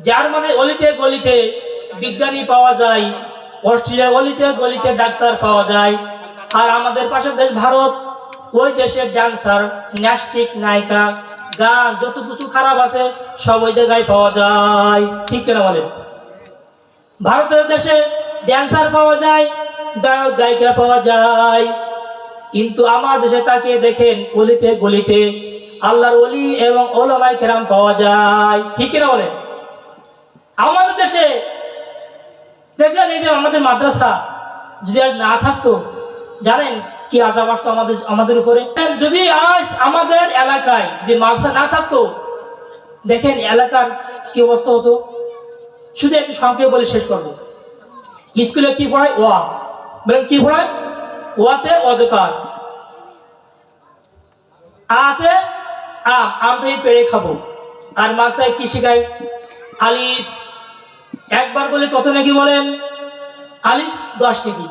Germany অলিতে গলিতে বিজ্ঞানী পাওয়া যায় অস্ট্রেলিয়া অলিতে গলিতে ডাক্তার পাওয়া যায়। আর আমাদের পাশের দেশ ভারত, ওই দেশের ড্যান্সার ন্যাস্টিক নায়িকা, গান, যত কিছু খারাপ আছে সব ওই জায়গায় পাওয়া যায়। ঠিক কিনা বলেন? ভারতের দেশে ড্যান্সার পাওয়া যায়, গায়ক, গায়িকা পাওয়া যায়। কিন্তু আমার দেশে তাকিয়ে দেখেন গলিতে গলিতে আল্লাহর অলি এবং ওলামাই কেরাম পাওয়া যায়। ঠিক কিনা বলেন? আমাদের দেশে দেখলেন এই যে আমাদের মাদ্রাসা যদি আজ না থাকতো, জানেন কি আজাব আসতো আমাদের আমাদের উপরে? যদি আজ আমাদের এলাকায় যে মাদ্রাসা না থাকতো, দেখেন এলাকার কি অবস্থা হতো? শুধু একটু সংক্ষেপ বলে শেষ করব। স্কুলে কি পড়ায়? ওয়া। বলেন, কি পড়ায়? ওয়াতে অজকার। আতে আম আমটাই পেড়ে খাব। আর মাসায় কি শেখায়? আলিফ একবার বলে কত নাকি বলেন? আলিফ, দশ নাকি?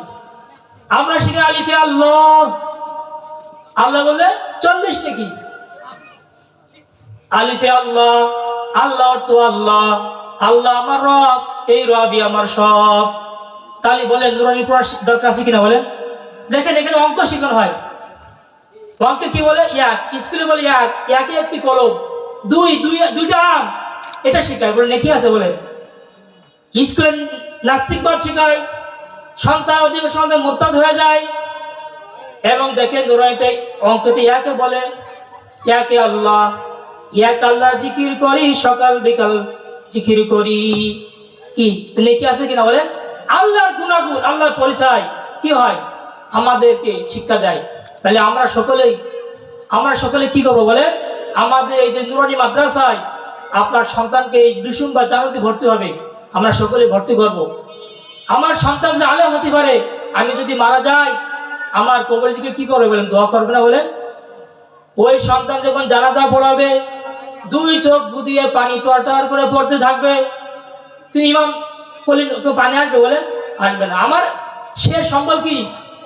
আমরা শিখে আলিফে আল্লাহ। আল্লাহ বলে চল্লিশ নাকি? আলিফে আল্লাহ আল্লাহ তো আল্লাহ। আল্লাহ আমার রব, এই রবই আমার সব। তাহলে বলেন নুরানি পড়ার দরকার আছে কিনা বলেন? দেখেন, এখানে অঙ্ক শেখানো হয়। অঙ্কে কি বলে? এক স্কুলে বলে এক একে একটি কলম। দুই দুই, দুইটা আম। এটা শেখায়, বলে নেকি আছে বলেন স্কুলে নাস্তিকবাদ শেখায়, সন্তান অধিক সন্তান মোরতাদ হয়ে যায়। এবং দেখে নুরানিতে অঙ্কতে একে বলে একে আল্লাহ এক আল্লাহ জিকির করি, সকাল বিকাল জিকির করি। কি? লেখি আছে কিনা বলেন আল্লাহর গুণাগুণ, আল্লাহর পরিচয়, কি হয়? আমাদেরকে শিক্ষা দেয়। তাহলে আমরা সকলেই, আমরা সকলে কি করব বলে? আমাদের এই যে নুরানি মাদ্রাসায় আপনার সন্তানকে এই দুসুম বা জানাতে ভর্তি হবে। আমরা সকলে ভর্তি করব। আমার সন্তান যে আলেম হতে পারে, আমি যদি মারা যাই, আমার কবরজিকে কি করবে বলেন? দোয়া করবে না বলেন? ওই সন্তান যখন জানাজা পড়াবে, দুই চোখ বুদিয়ে পানি টর করে পড়তে থাকবে। তুই ইমাম পানি আসবে বলেন? আসবে না। আমার সে সম্বল কি?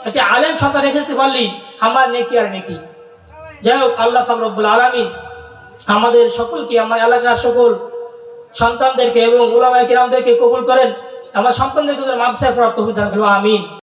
একটা আলেম সন্তান রেখে দিতে পারলি, আমার নেকি আর নেকি। যাই হোক, আল্লাহ ফাকরবুল আলমিন আমাদের সকলকে, আমার এলাকার সকল সন্তানদেরকে এবং উলামায় কিরামদেরকে কবুল করেন। আমার সন্তানদেরকে মাদ্রাসায় পড়ার তফিক থাকল আমিন।